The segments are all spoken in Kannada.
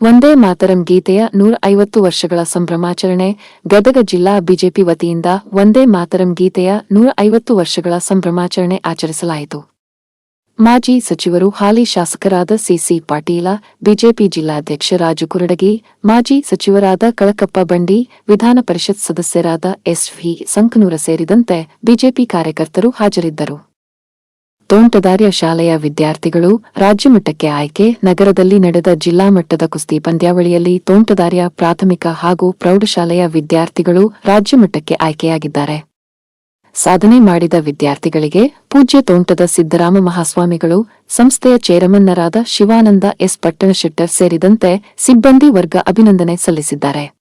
ಒಂದೇ ಮಾತರಂ ಗೀತೆಯ ನೂರ ಐವತ್ತು ವರ್ಷಗಳ ಸಂಭ್ರಮಾಚರಣೆ, ಗದಗ ಜಿಲ್ಲಾ ಬಿಜೆಪಿ ವತಿಯಿಂದ ಒಂದೇ ಮಾತರಂ ಗೀತೆಯ ನೂರ ಐವತ್ತು ವರ್ಷಗಳ ಸಂಭ್ರಮಾಚರಣೆ ಆಚರಿಸಲಾಯಿತು. ಮಾಜಿ ಸಚಿವರು ಹಾಲಿ ಶಾಸಕರಾದ ಸಿಸಿ ಪಾಟೀಲ, ಬಿಜೆಪಿ ಜಿಲ್ಲಾಧ್ಯಕ್ಷ ರಾಜು ಕುರಡಗಿ, ಮಾಜಿ ಸಚಿವರಾದ ಕಳಕಪ್ಪ ಬಂಡಿ, ವಿಧಾನ ಪರಿಷತ್ ಸದಸ್ಯರಾದ ಎಸ್ವಿ ಸಂಕನೂರ ಸೇರಿದಂತೆ ಬಿಜೆಪಿ ಕಾರ್ಯಕರ್ತರು ಹಾಜರಿದ್ದರು. ತೋಂಟದಾರ್ಯ ಶಾಲೆಯ ವಿದ್ಯಾರ್ಥಿಗಳು ರಾಜ್ಯಮಟ್ಟಕ್ಕೆ ಆಯ್ಕೆ, ನಗರದಲ್ಲಿ ನಡೆದ ಜಿಲ್ಲಾ ಮಟ್ಟದ ಕುಸ್ತಿ ಪಂದ್ಯಾವಳಿಯಲ್ಲಿ ತೋಂಟದಾರ್ಯ ಪ್ರಾಥಮಿಕ ಹಾಗೂ ಪ್ರೌಢಶಾಲೆಯ ವಿದ್ಯಾರ್ಥಿಗಳು ರಾಜ್ಯಮಟ್ಟಕ್ಕೆ ಆಯ್ಕೆಯಾಗಿದ್ದಾರೆ. ಸಾಧನೆ ಮಾಡಿದ ವಿದ್ಯಾರ್ಥಿಗಳಿಗೆ ಪೂಜ್ಯ ತೋಂಟದ ಸಿದ್ದರಾಮ ಮಹಾಸ್ವಾಮಿಗಳು, ಸಂಸ್ಥೆಯ ಚೇರಮನ್ನರಾದ ಶಿವಾನಂದ ಎಸ್ ಪಟ್ಟಣಶೆಟ್ಟರ್ ಸೇರಿದಂತೆ ಸಿಬ್ಬಂದಿ ವರ್ಗ ಅಭಿನಂದನೆ ಸಲ್ಲಿಸಿದ್ದಾರೆ.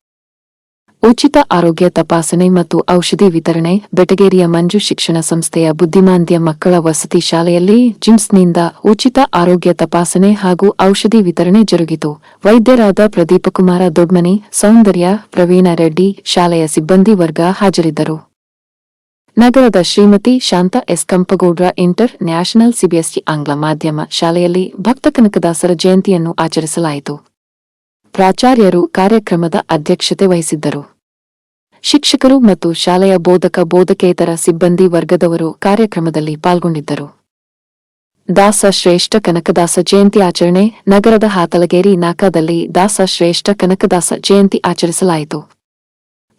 ಉಚಿತ ಆರೋಗ್ಯ ತಪಾಸಣೆ ಮತ್ತು ಔಷಧಿ ವಿತರಣೆ, ಬೆಟಗೇರಿಯ ಮಂಜು ಶಿಕ್ಷಣ ಸಂಸ್ಥೆಯ ಬುದ್ಧಿಮಾಂದ್ಯ ಮಕ್ಕಳ ವಸತಿ ಶಾಲೆಯಲ್ಲಿ ಜಿಮ್ಸ್ನಿಂದ ಉಚಿತ ಆರೋಗ್ಯ ತಪಾಸಣೆ ಹಾಗೂ ಔಷಧಿ ವಿತರಣೆ ಜರುಗಿತು. ವೈದ್ಯರಾದ ಪ್ರದೀಪಕುಮಾರ ದೊಡ್ಮನಿ, ಸೌಂದರ್ಯ, ಪ್ರವೀಣ ರೆಡ್ಡಿ, ಶಾಲೆಯ ಸಿಬ್ಬಂದಿ ವರ್ಗ ಹಾಜರಿದ್ದರು. ನಗರದ Shrimati Shanta S. Kampagowdra international CBSE ಆಂಗ್ಲ ಮಾಧ್ಯಮ ಶಾಲೆಯಲ್ಲಿ ಭಕ್ತ ಕನಕದಾಸರ ಜಯಂತಿಯನ್ನು ಆಚರಿಸಲಾಯಿತು. ಪ್ರಾಚಾರ್ಯರು ಕಾರ್ಯಕ್ರಮದ ಅಧ್ಯಕ್ಷತೆ ವಹಿಸಿದ್ದರು. ಶಿಕ್ಷಕರು ಮತ್ತು ಶಾಲೆಯ ಬೋಧಕ, ಬೋಧಕೇತರ ಸಿಬ್ಬಂದಿ ವರ್ಗದವರು ಕಾರ್ಯಕ್ರಮದಲ್ಲಿ ಪಾಲ್ಗೊಂಡಿದ್ದರು. ದಾಸ ಶ್ರೇಷ್ಠ ಕನಕದಾಸ ಜಯಂತಿ ಆಚರಣೆ ನಗರದ ಹಾತಲಗೇರಿ ನಾಕಾದಲ್ಲಿ ದಾಸ ಶ್ರೇಷ್ಠ ಕನಕದಾಸ ಜಯಂತಿ ಆಚರಿಸಲಾಯಿತು.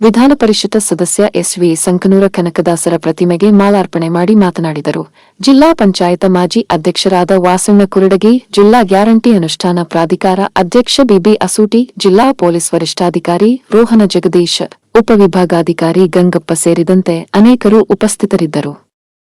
ವಿಧಾನ ಪರಿಷತ್ ಸದಸ್ಯ ಎಸ್ವಿ ಸಂಕನೂರ ಕನಕದಾಸರ ಪ್ರತಿಮೆಗೆ ಮಾಲಾರ್ಪಣೆ ಮಾಡಿ ಮಾತನಾಡಿದರು. ಜಿಲ್ಲಾ ಪಂಚಾಯತ ಮಾಜಿ ಅಧ್ಯಕ್ಷರಾದ ವಾಸಣ್ಣ ಕುರುಡಗಿ, ಜಿಲ್ಲಾ ಗ್ಯಾರಂಟಿ ಅನುಷ್ಠಾನ ಪ್ರಾಧಿಕಾರ ಅಧ್ಯಕ್ಷ ಬಿಬಿ ಅಸೂಟಿ, ಜಿಲ್ಲಾ ಪೊಲೀಸ್ ವರಿಷ್ಠಾಧಿಕಾರಿ ರೋಹನ ಜಗದೀಶ್ ಉಪವಿಭಾಗಾಧಿಕಾರಿ ಗಂಗಪ್ಪ ಸೇರಿದಂತೆ ಅನೇಕರು ಉಪಸ್ಥಿತರಿದ್ದರು.